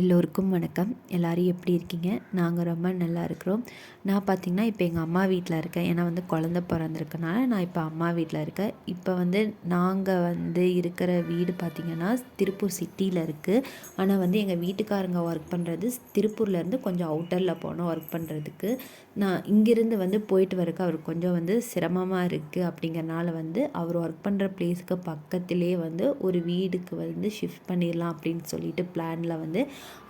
எல்லோருக்கும் வணக்கம். எல்லோரும் எப்படி இருக்கீங்க? நாங்கள் ரொம்ப நல்லா இருக்கிறோம். நான் பார்த்திங்கன்னா இப்போ எங்கள் அம்மா வீட்டில் இருக்கேன். ஏன்னா வந்து குழந்த பிறந்திருக்கனால நான் இப்போ அம்மா வீட்டில் இருக்கேன். இப்போ வந்து நாங்கள் வந்து இருக்கிற வீடு பார்த்திங்கன்னா திருப்பூர் சிட்டியில் இருக்குது ஆனால் வந்து எங்கள் வீட்டுக்காரங்க ஒர்க் பண்ணுறது திருப்பூர்லேருந்து கொஞ்சம் அவுட்டரில் போனோம் ஒர்க் பண்ணுறதுக்கு நான் இங்கேருந்து வந்து போயிட்டு வரக்கு அவருக்கு கொஞ்சம் வந்து சிரமமாக இருக்குது அப்படிங்கிறனால வந்து அவர் ஒர்க் பண்ணுற பிளேஸுக்கு பக்கத்திலே வந்து ஒரு வீடுக்கு வந்து ஷிஃப்ட் பண்ணிடலாம் அப்படின்னு சொல்லிட்டு பிளானில் வந்து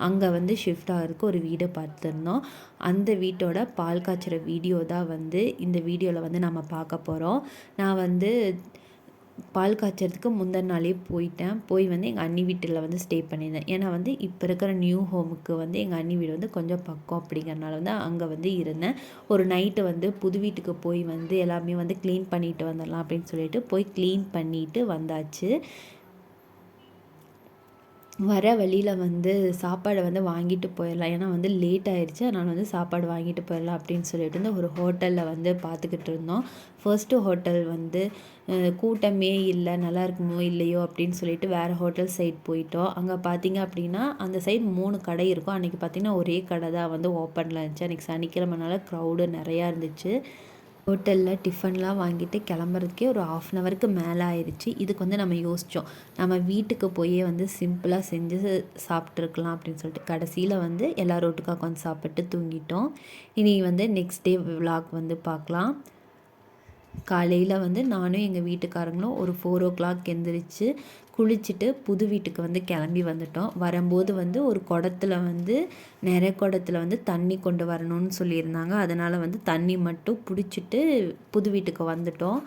அங்கே வந்து ஷிஃப்ட் ஆகிறதுக்கு ஒரு வீடை பார்த்துருந்தோம் அந்த வீட்டோட பால் காய்ச்சுற வீடியோ தான் வந்து இந்த வீடியோவில் வந்து நம்ம பார்க்க போகிறோம் நான் வந்து பால் காய்ச்சறதுக்கு முந்தின நாளே போயிட்டேன். போய் வந்து எங்கள் அண்ணி வீட்டில் வந்து ஸ்டே பண்ணியிருந்தேன். ஏன்னா வந்து இப்போ இருக்கிற நியூ ஹோமுக்கு வந்து எங்கள் அண்ணி வீடு வந்து கொஞ்சம் பக்கம் அப்படிங்கிறனால வந்து அங்கே வந்து இருந்தேன். ஒரு நைட்டு வந்து புது வீட்டுக்கு போய் வந்து எல்லாமே வந்து க்ளீன் பண்ணிட்டு வந்துடலாம் அப்படின்னு சொல்லிட்டு போய் க்ளீன் பண்ணிவிட்டு வந்தாச்சு. வர வழியில் வந்து சாப்பாடை வந்து வாங்கிட்டு போயிடலாம். ஏன்னா வந்து லேட் ஆயிடுச்சு. அதனால் வந்து சாப்பாடு வாங்கிட்டு போயிடலாம் அப்படின்னு சொல்லிட்டு வந்து ஒரு ஹோட்டலில் வந்து பார்த்துக்கிட்டு இருந்தோம். ஃபர்ஸ்ட்டு ஹோட்டல் வந்து கூட்டமே இல்லை. நல்லா இருக்குமோ இல்லையோ அப்படின்னு சொல்லிட்டு வேறு ஹோட்டல் சைட் போயிட்டோம். அங்கே பார்த்தீங்க அப்படின்னா அந்த சைட் மூணு கடை இருக்கும். அன்றைக்கி பார்த்திங்கன்னா ஒரே கடை தான் வந்து ஓப்பனில் இருந்துச்சு. அன்றைக்கி சனிக்கிழமைனால க்ரௌடு நிறையா இருந்துச்சு. ஹோட்டலில் டிஃபன்லாம் வாங்கிட்டு கிளம்புறதுக்கே ஒரு ஆஃப் அன் ஹவருக்கு மேலே ஆயிடுச்சு இதுக்கு வந்து நம்ம யோசித்தோம் நம்ம வீட்டுக்கு போயே வந்து சிம்பிளாக செஞ்சு சாப்பிட்ருக்கலாம் அப்படின்னு சொல்லிட்டு. கடைசியில் வந்து எல்லோரும் ரோட்டுக்காக உட்காந்து சாப்பிட்டு தூங்கிட்டோம். இனி வந்து நெக்ஸ்ட் டே விலாக் வந்து பார்க்கலாம். காலையில் வந்து நானும் எங்கள் வீட்டுக்காரங்களும் ஒரு ஃபோர் ஓ கிளாக் எந்திரிச்சு குளிச்சுட்டு புது வீட்டுக்கு வந்து கிளம்பி வந்துட்டோம். வரும்போது வந்து ஒரு குடத்துல வந்து நிறைய குடத்துல வந்து தண்ணி கொண்டு வரணும்னு சொல்லியிருந்தாங்க. அதனால் வந்து தண்ணி மட்டும் பிடிச்சிட்டு புது வீட்டுக்கு வந்துட்டோம்.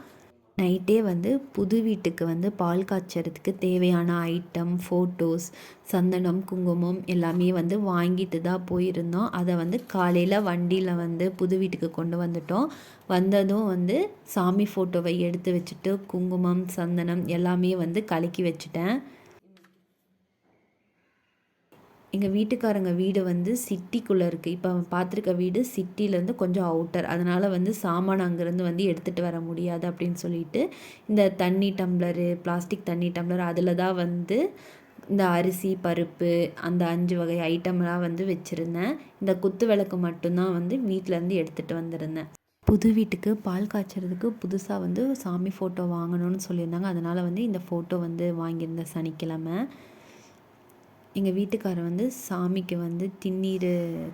நைட்டே வந்து புது வீட்டுக்கு வந்து பால் காய்ச்சறதுக்கு தேவையான ஐட்டம் ஃபோட்டோஸ் சந்தனம் குங்குமம் எல்லாமே வந்து வாங்கிட்டு தான் போயிருந்தோம். அதை வந்து காலையில் வண்டியில் வந்து புது வீட்டுக்கு கொண்டு வந்துட்டோம். வந்ததும் வந்து சாமி ஃபோட்டோவை எடுத்து வச்சுட்டு குங்குமம் சந்தனம் எல்லாமே வந்து கலக்கி வச்சுட்டேன். எங்கள் வீட்டுக்காரங்க வீடு வந்து சிட்டிக்குள்ளே இருக்குது இப்போ அவன் பார்த்துருக்க வீடு சிட்டிலேருந்து கொஞ்சம் அவுட்டர் அதனால் வந்து சாமான் அங்கேருந்து வந்து எடுத்துகிட்டு வர முடியாது அப்படின்னு சொல்லிட்டு இந்த தண்ணி டம்ளரு பிளாஸ்டிக் தண்ணி டம்ளர் அதில் தான் வந்து இந்த அரிசி பருப்பு அந்த அஞ்சு வகை ஐட்டம்லாம் வந்து வச்சுருந்தேன். இந்த குத்து விளக்கு மட்டும்தான் வந்து வீட்டிலேருந்து எடுத்துகிட்டு வந்திருந்தேன். புது வீட்டுக்கு பால் காய்ச்சறதுக்கு புதுசாக வந்து சாமி ஃபோட்டோ வாங்கணும்னு சொல்லியிருந்தாங்க. அதனால் வந்து இந்த ஃபோட்டோ வந்து வாங்கியிருந்தேன் சனிக்கிழமை. எங்கள் வீட்டுக்காரர் வந்து சாமிக்கு வந்து திண்ணீர்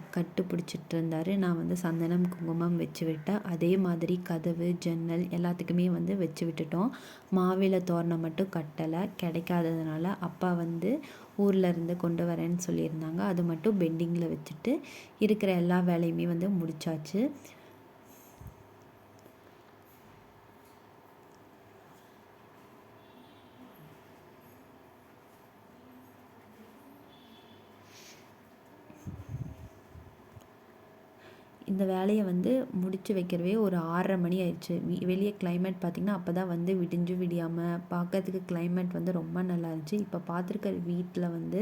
கட்டு பிடிச்சிட்டு இருந்தார். நான் வந்து சந்தனம் குங்குமம் வச்சு விட்டேன் அதே மாதிரி கதவு ஜன்னல் எல்லாத்துக்குமே வந்து வச்சு விட்டுட்டோம். மாவில தோரணம் மட்டும் கட்டலை. கிடைக்காததுனால அப்பா வந்து ஊரில் இருந்து கொண்டு வரேன்னு சொல்லியிருந்தாங்க. அது மட்டும் பெண்டிங்கில் வச்சுட்டு இருக்கிற எல்லா வேலையுமே வந்து முடிச்சாச்சு. இந்த வேலையை வந்து முடித்து வைக்கிறவே ஒரு ஆறரை மணி ஆயிடுச்சு. வெளியே கிளைமேட் பார்த்திங்கன்னா அப்போ தான் வந்து விடிஞ்சு விடியாமல் பார்க்கறதுக்கு கிளைமேட் வந்து ரொம்ப நல்லா இருந்துச்சு. இப்போ பார்த்துருக்க வீட்டில் வந்து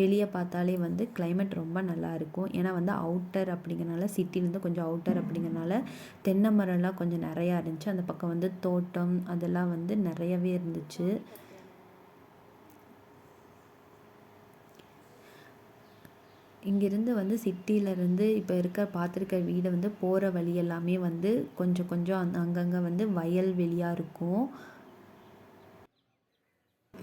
வெளியே பார்த்தாலே வந்து கிளைமேட் ரொம்ப நல்லா இருக்கும். ஏன்னா வந்து அவுட்டர் அப்படிங்கிறனால சிட்டிலேருந்து கொஞ்சம் அவுட்டர் அப்படிங்கிறனால தென்னை மரம்லாம் கொஞ்சம் நிறையா இருந்துச்சு. அந்த பக்கம் வந்து தோட்டம் அதெல்லாம் வந்து நிறையவே இருந்துச்சு. இங்கேருந்து வந்து சிட்டியிலேருந்து இப்போ இருக்க பார்த்துருக்க வீடு வந்து போகிற வழி எல்லாமே வந்து கொஞ்சம் கொஞ்சம் அங்கங்கே வந்து வயல்வெளியாக இருக்கும்.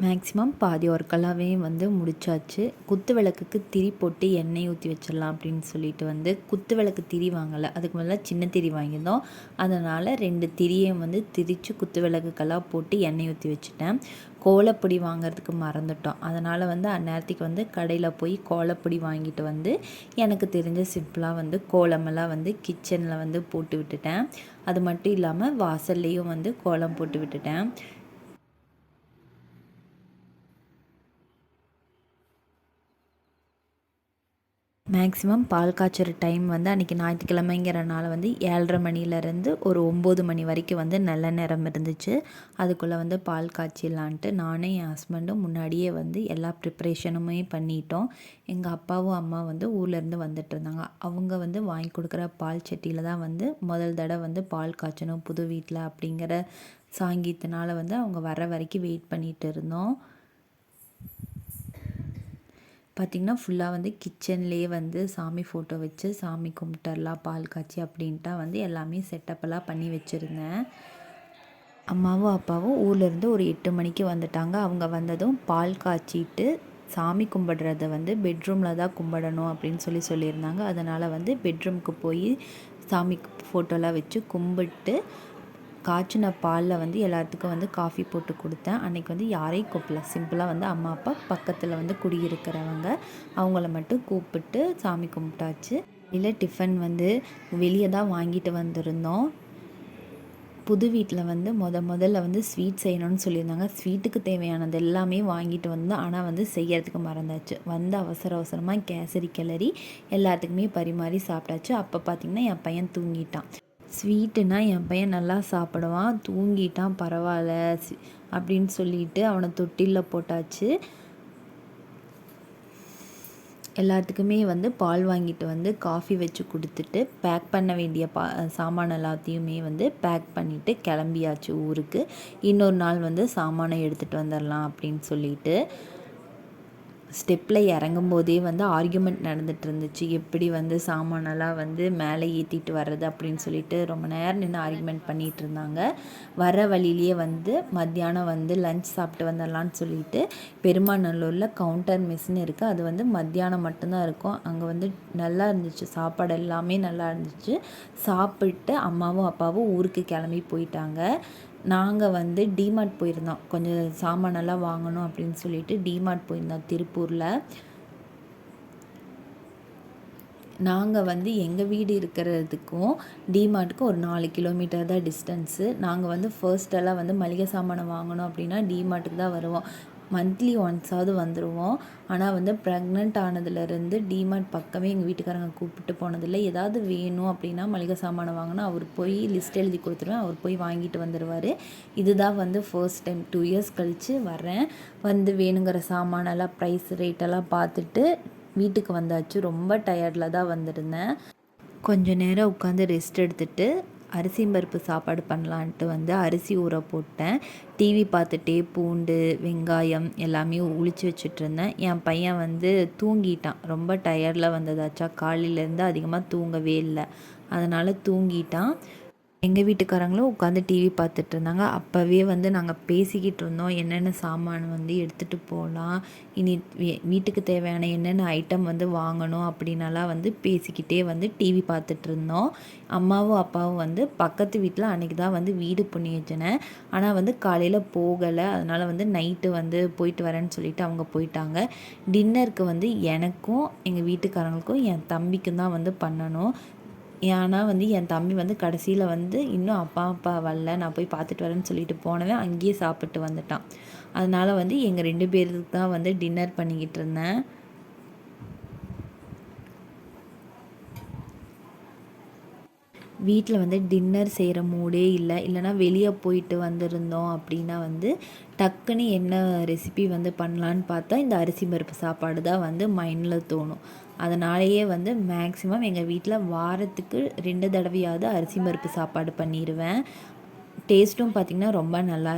மேக்ஸிமம் பாதி ஒர்க்கெல்லாமே வந்து முடிச்சாச்சு. குத்து விளக்குக்கு திரி போட்டு எண்ணெய் ஊற்றி வச்சிடலாம் அப்படின்னு சொல்லிட்டு வந்து குத்து விளக்கு திரி வாங்கலை. அதுக்கு முதல்ல சின்ன திரி வாங்கியிருந்தோம். அதனால் ரெண்டு திரியை வந்து திரித்து குத்து விளக்குக்கெல்லாம் போட்டு எண்ணெய் ஊற்றி வச்சுட்டேன். கோலப்பொடி வாங்கிறதுக்கு மறந்துட்டோம். அதனால் வந்து அந்நேரத்துக்கு வந்து கடையில் போய் கோலப்பொடி வாங்கிட்டு வந்து எனக்கு தெரிஞ்ச சிம்பிளாக வந்து கோலமெல்லாம் வந்து கிச்சனில் வந்து போட்டு விட்டுட்டேன். அது மட்டும் இல்லாமல் வாசல்லையும் வந்து கோலம் போட்டு விட்டுட்டேன். மேக்ஸிமம் பால் காய்ச்சுற டைம் வந்து அன்றைக்கி ஞாயிற்றுக்கிழமைங்கிறனால வந்து ஏழரை மணிலேருந்து ஒரு ஒம்பது மணி வரைக்கும் வந்து நல்ல நேரம் இருந்துச்சு. அதுக்குள்ளே வந்து பால் காய்ச்சிடலான்ட்டு நானும் என் ஹஸ்பண்டும் முன்னாடியே வந்து எல்லா ப்ரிப்ரேஷனுமே பண்ணிட்டோம். எங்கள் அப்பாவும் அம்மா வந்து ஊர்லேருந்து வந்துட்டு இருந்தாங்க. அவங்க வந்து வாங்கி கொடுக்குற பால் சட்டியில் தான் வந்து முதல் தடவை வந்து பால் காய்ச்சணும் புது வீட்டில் அப்படிங்கிற சாங்கியத்தினால வந்து அவங்க வர வரைக்கும் வெயிட் பண்ணிகிட்டு இருந்தோம். பார்த்திங்கன்னா ஃபுல்லாக வந்து கிச்சன்லேயே வந்து சாமி ஃபோட்டோ வச்சு சாமி கும்பிட்டுறலாம் பால் காய்ச்சி அப்படின்ட்டா வந்து எல்லாமே செட்டப்பெல்லாம் பண்ணி வச்சுருந்தேன். அம்மாவும் அப்பாவும் ஊர்லேருந்து ஒரு எட்டு மணிக்கு வந்துட்டாங்க. அவங்க வந்ததும் பால் காய்ச்சிட்டு சாமி கும்பிடுறத வந்து பெட்ரூமில் தான் கும்பிடணும் அப்படின்னு சொல்லி சொல்லியிருந்தாங்க. அதனால் வந்து பெட்ரூமுக்கு போய் சாமி ஃபோட்டோலாம் வச்சு கும்பிட்டு காய்ச்சின பாலில் வந்து எல்லாத்துக்கும் வந்து காஃபி போட்டு கொடுத்தேன். அன்றைக்கி வந்து யாரையும் கூப்பிடல. சிம்பிளாக வந்து அம்மா அப்பா பக்கத்தில் வந்து குடியிருக்கிறவங்க அவங்கள மட்டும் கூப்பிட்டு சாமி கும்பிட்டாச்சு. இல்லை டிஃபன் வந்து வெளியே தான் வாங்கிட்டு வந்திருந்தோம். புது வீட்டில் வந்து முத முதல்ல வந்து ஸ்வீட் செய்யணும்னு சொல்லியிருந்தாங்க. ஸ்வீட்டுக்கு தேவையானது எல்லாமே வாங்கிட்டு வந்தோம். ஆனால் வந்து செய்யறதுக்கு மறந்தாச்சு. வந்து அவசர அவசரமாக கேசரி கிளறி எல்லாத்துக்குமே பரிமாறி சாப்பிட்டாச்சு. அப்போ பார்த்திங்கன்னா என் பையன் தூங்கிட்டான். ஸ்வீட்டுனா என் பையன் நல்லா சாப்பிடுவான் தூங்கிட்டான் பரவாயில்ல அப்படின்னு சொல்லிட்டு அவனை தொட்டிலில் போட்டாச்சு. எல்லாத்துக்குமே வந்து பால் வாங்கிட்டு வந்து காஃபி வச்சு கொடுத்துட்டு பேக் பண்ண வேண்டிய பா சாமான் எல்லாத்தையுமே வந்து பேக் பண்ணிவிட்டு கிளம்பியாச்சு ஊருக்கு. இன்னொரு நாள் வந்து சாமானை எடுத்துகிட்டு வந்துடலாம் அப்படின்னு சொல்லிட்டு. ஸ்டெப்பில் இறங்கும் போதே வந்து ஆர்கியூமெண்ட் நடந்துகிட்டு இருந்துச்சு எப்படி வந்து சாமானெல்லாம் வந்து மேலே ஏற்றிட்டு வர்றது அப்படின்னு சொல்லிட்டு ரொம்ப நேரம் நின்று ஆர்கியூமெண்ட் பண்ணிகிட்டு இருந்தாங்க வர வழியிலேயே வந்து மத்தியானம் வந்து லஞ்ச் சாப்பிட்டு வந்துடலான்னு சொல்லிட்டு பெருமாநல்லூரில் கவுண்டர் மிஷின் இருக்குது அது வந்து மத்தியானம் மட்டும்தான் இருக்கும். அங்கே வந்து நல்லா இருந்துச்சு. சாப்பாடு எல்லாமே நல்லா இருந்துச்சு. சாப்பிட்டு அம்மாவும் அப்பாவும் ஊருக்கு கிளம்பி போயிட்டாங்க. நாங்கள் வந்து டிமார்ட் போயிருந்தோம். கொஞ்சம் சாமானெல்லாம் வாங்கணும் அப்படின்னு சொல்லிட்டு டிமார்ட் போயிருந்தோம் திருப்பூரில். நாங்கள் வந்து எங்கள் வீடு இருக்கிறதுக்கும் டிமார்ட்டுக்கும் ஒரு நாலு கிலோமீட்டர் தான் டிஸ்டன்ஸு நாங்கள் வந்து ஃபர்ஸ்டெல்லாம் வந்து மளிகை சாமானை வாங்கணும் அப்படின்னா டிமார்ட்டுக்கு தான் வருவோம். மந்த்லி ஒன்ஸாவது வந்துடுவோம் ஆனால் வந்து ப்ரெக்னென்ட் ஆனதுலேருந்து டிமார்ட் பக்கமே எங்கள் வீட்டுக்காரங்க கூப்பிட்டு போனதில்லை. ஏதாவது வேணும் அப்படின்னா மளிகை சாமானை வாங்கினா அவர் போய் லிஸ்ட் எழுதி கொடுத்துருவேன். அவர் போய் வாங்கிட்டு வந்துடுவார் இதுதான் வந்து ஃபர்ஸ்ட் டைம் டூ இயர்ஸ் கழித்து வரேன் வந்து வேணுங்கிற சாமானெல்லாம் ப்ரைஸ் ரேட்டெல்லாம் பார்த்துட்டு வீட்டுக்கு வந்தாச்சு. ரொம்ப டயர்டில் தான் வந்திருந்தேன். கொஞ்ச நேரம் உட்காந்து ரெஸ்ட் எடுத்துகிட்டு அரிசி பருப்பு சாப்பாடு பண்ணலான்ட்டு வந்து அரிசி ஊற போட்டேன். டிவி பார்த்துட்டே பூண்டு வெங்காயம் எல்லாமே உளிச்சு வச்சுட்ருந்தேன். என் பையன் வந்து தூங்கிட்டான். ரொம்ப டயர்டில் வந்ததாச்சா. காலையிலேருந்து அதிகமாக தூங்கவே இல்லை. அதனால் தூங்கிட்டான். எங்கள் வீட்டுக்காரங்களும் உட்காந்து டிவி பார்த்துட்டு இருந்தாங்க. அப்போவே வந்து நாங்கள் பேசிக்கிட்டு இருந்தோம். என்னென்ன சாமான் வந்து எடுத்துகிட்டு போகலாம் இனி வீட்டுக்கு தேவையான என்னென்ன ஐட்டம் வந்து வாங்கணும் அப்படின்னலாம் வந்து பேசிக்கிட்டே வந்து டிவி பார்த்துட்டு இருந்தோம். அம்மாவும் அப்பாவும் வந்து பக்கத்து வீட்டில் அன்றைக்கி தான் வந்து வீடு புண்ணியச்சனை ஆனால் வந்து காலையில் போகலை. அதனால் வந்து நைட்டு வந்து போயிட்டு வரேன்னு சொல்லிட்டு அவங்க போயிட்டாங்க. டின்னருக்கு வந்து எனக்கும் எங்கள் வீட்டுக்காரங்களுக்கும் என் தம்பிக்கும் தான் வந்து பண்ணணும். ஏன்னா வந்து என் தம்பி வந்து கடைசியில் வந்து இன்னும் அப்பா அப்பா வரல நான் போய் பார்த்துட்டு வரேன்னு சொல்லிட்டு போனவன் அங்கேயே சாப்பிட்டு வந்துட்டான். அதனால் வந்து எங்கள் ரெண்டு பேருக்கு தான் வந்து டின்னர் பண்ணிக்கிட்டு இருந்தேன். வீட்டில் வந்து டின்னர் செய்கிற மூடே இல்லை. இல்லைனா வெளியே போயிட்டு வந்திருந்தோம் அப்படின்னா வந்து டக்குன்னு என்ன ரெசிபி வந்து பண்ணலான்னு பார்த்தா இந்த அரிசி பருப்பு சாப்பாடு தான் வந்து மைண்டில் தோணும். அதனாலேயே வந்து மேக்ஸிமம் எங்கள் வீட்டில் வாரத்துக்கு ரெண்டு தடவையாவது அரிசி பருப்பு சாப்பாடு பண்ணிடுவேன் டேஸ்ட்டும் பார்த்திங்கன்னா ரொம்ப நல்லா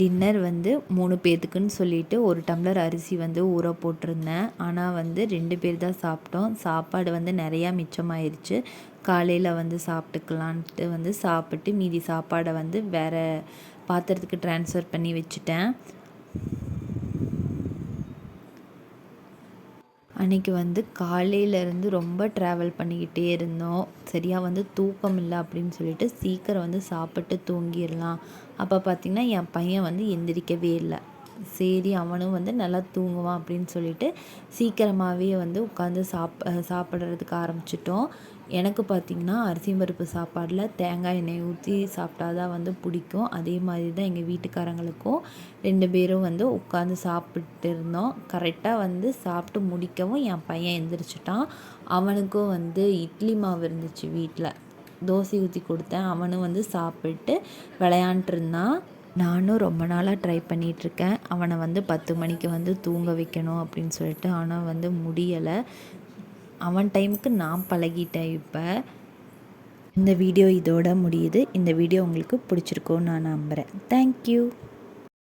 டின்னர் வந்து மூணு பேர்த்துக்குன்னு சொல்லிட்டு ஒரு டம்ளர் அரிசி வந்து ஊற போட்டிருந்தேன். ஆனால் வந்து ரெண்டு பேர் தான் சாப்பிட்டோம். சாப்பாடு வந்து நிறையா மிச்சமாயிருச்சு. காலையில் வந்து சாப்பிட்டுக்கலான்ட்டு வந்து சாப்பிட்டு மீதி சாப்பாடை வந்து வேறு பாத்திரத்துக்கு ட்ரான்ஸ்ஃபர் பண்ணி வச்சுட்டேன். அன்றைக்கி வந்து காலையிலேருந்து ரொம்ப ட்ராவல் பண்ணிக்கிட்டே இருந்தோம். சரியாக வந்து தூக்கம் இல்லை அப்படின்னு சொல்லிட்டு சீக்கிரம் வந்து சாப்பிட்டு தூங்கிடலாம். அப்போ பார்த்திங்கன்னா என் பையன் வந்து எந்திரிக்கவே இல்லை. சரி அவனும் வந்து நல்லா தூங்குவான் அப்படின்னு சொல்லிட்டு சீக்கிரமாகவே வந்து உட்காந்து சாப் சாப்பிட்றதுக்கு ஆரம்பிச்சிட்டோம். எனக்கு பார்த்திங்கன்னா அரிசி பருப்பு சாப்பாடில் தேங்காய் எண்ணெய் ஊற்றி சாப்பிட்டா தான் வந்து பிடிக்கும். அதே மாதிரி தான் எங்கள் வீட்டுக்காரங்களுக்கும் ரெண்டு பேரும் வந்து உட்காந்து சாப்பிட்டு இருந்தோம். கரெக்டாக வந்து சாப்பிட்டு முடிக்கவும் என் பையன் எந்திரிச்சிட்டான். அவனுக்கும் வந்து இட்லி மாவு இருந்துச்சு வீட்டில் தோசை ஊற்றி கொடுத்தேன். அவனும் வந்து சாப்பிட்டு விளையாண்ட்டுருந்தான் நானும் ரொம்ப நாளாக ட்ரை பண்ணிகிட்ருக்கேன் அவனை வந்து பத்து மணிக்கு வந்து தூங்க வைக்கணும் அப்படின்னு சொல்லிட்டு ஆனால் வந்து முடியலை. அவன் டைமுக்கு நான் பழகிட்டேன் இப்போ. இந்த வீடியோ இதோட முடியுது. இந்த வீடியோ உங்களுக்கு பிடிச்சிருக்கோன்னு நான் நம்புகிறேன் தேங்க்யூ